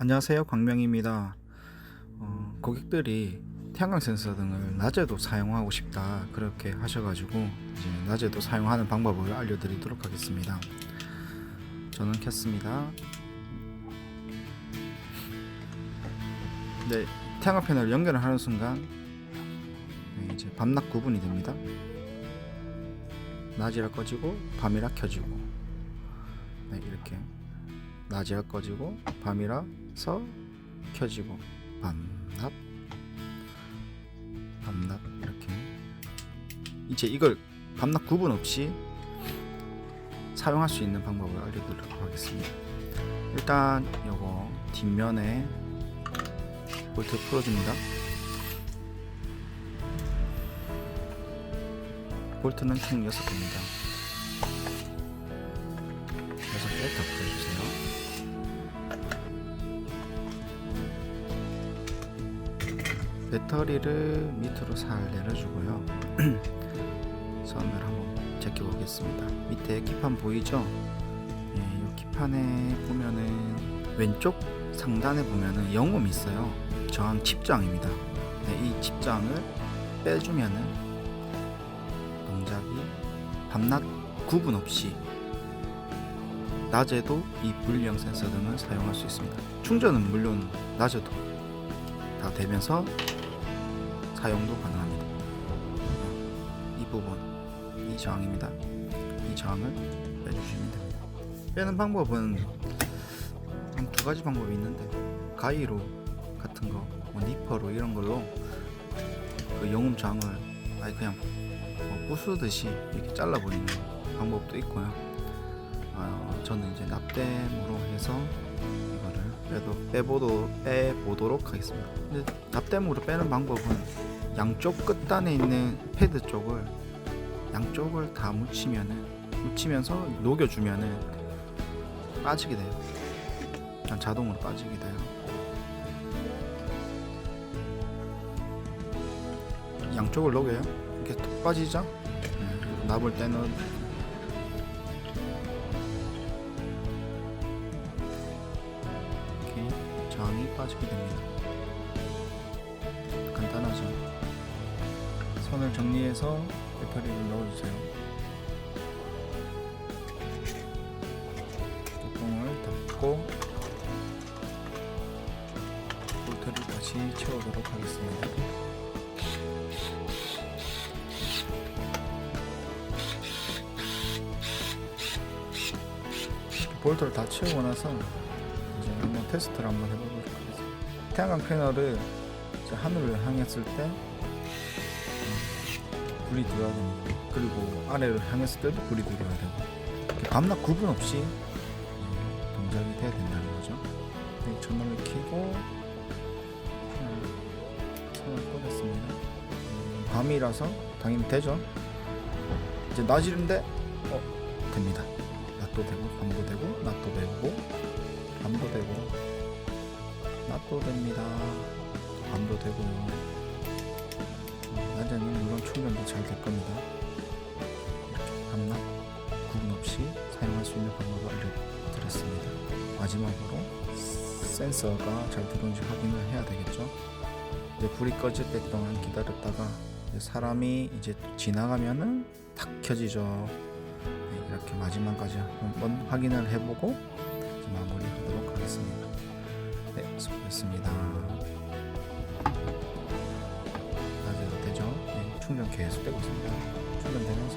안녕하세요. 광명입니다. 어, 고객들이 태양광 센서 등을 낮에도 사용하고 싶다 그렇게 하셔가지고 이제 낮에도 사용하는 방법을 알려드리도록 하겠습니다. 저는 켰습니다. 네 태양광 패널 연결을 하는 순간 네, 이제 밤낮 구분이 됩니다. 낮이라 꺼지고 밤이라 켜지고. 네 이렇게 낮이라 꺼지고 밤이라서 켜지고 밤낮 밤낮 이렇게. 이제 이걸 밤낮 구분 없이 사용할 수 있는 방법을 알려드리도록 하겠습니다. 일단 요거 뒷면에 볼트 풀어줍니다. 볼트는 총 6개입니다. 6개 다 풀어주세요 배터리를 밑으로 살 내려주고요. 선을 한번 제껴보겠습니다. 밑에 기판 보이죠? 예, 이 기판에 보면은 왼쪽 상단에 보면은 영음이 있어요. 저항 칩장입니다. 네, 이 칩장을 빼주면은 동작이 밤낮 구분 없이 낮에도 이 불량 센서 등을 사용할 수 있습니다. 충전은 물론 낮에도 다 되면서 사용도 가능합니다. 이 부분, 이 저항입니다. 이 저항을 빼주시면 됩니다. 빼는 방법은 한 두 가지 방법이 있는데 가위로 같은 거, 뭐 니퍼로 이런 걸로 그 영음 저항을 아예 그냥 뭐 부수듯이 이렇게 잘라버리는 방법도 있고요. 어, 저는 이제 납땜으로 해서 빼도 빼보도 빼보도록 하겠습니다. 근데 납땜으로 빼는 방법은 양쪽 끝단에 있는 패드 쪽을 양쪽을 다 묻히면은 묻히면서 녹여주면은 빠지게 돼요. 그냥 자동으로 빠지게 돼요. 양쪽을 녹여요. 이렇게 톡 빠지죠? 네, 납을 때는 저항이 빠지게 됩니다. 간단하죠. 선을 정리해서 배터리를 넣어주세요. 뚜껑을 닫고 볼트를 다시 채우도록 하겠습니다. 볼트를 다 채우고 나서 테스트를 한번 해보도록 하겠습니다. 태양광 패널을 하늘을 향했을 때 음, 불이 들어야 됩니다. 그리고 아래를 향했을 때도 불이 들어야 되고 밤낮 구분 없이 음, 동작이 돼야 된다는 거죠. 네, 전원을 켜고 음, 선을 꺼냈습니다. 음, 밤이라서 당연히 되죠. 이제 낮인데 어 됩니다. 낮도 되고 밤도 되고 낮도 되고 밤도 되고 낮도 됩니다. 밤도 되고요. 음, 낮에는 물론 충전도 잘 될 겁니다. 밤낮 구분 없이 사용할 수 있는 방법을 알려드렸습니다. 마지막으로 센서가 잘 들어오는지 확인을 해야 되겠죠. 이제 불이 꺼질 때 동안 기다렸다가 사람이 이제 또 지나가면은 탁 켜지죠. 네, 이렇게 마지막까지 한번 확인을 해보고 마무리하도록 하겠습니다. 네, 수고했습니다. 낮에도 되죠? 네, 충전 계속 되고 있습니다. 충전되면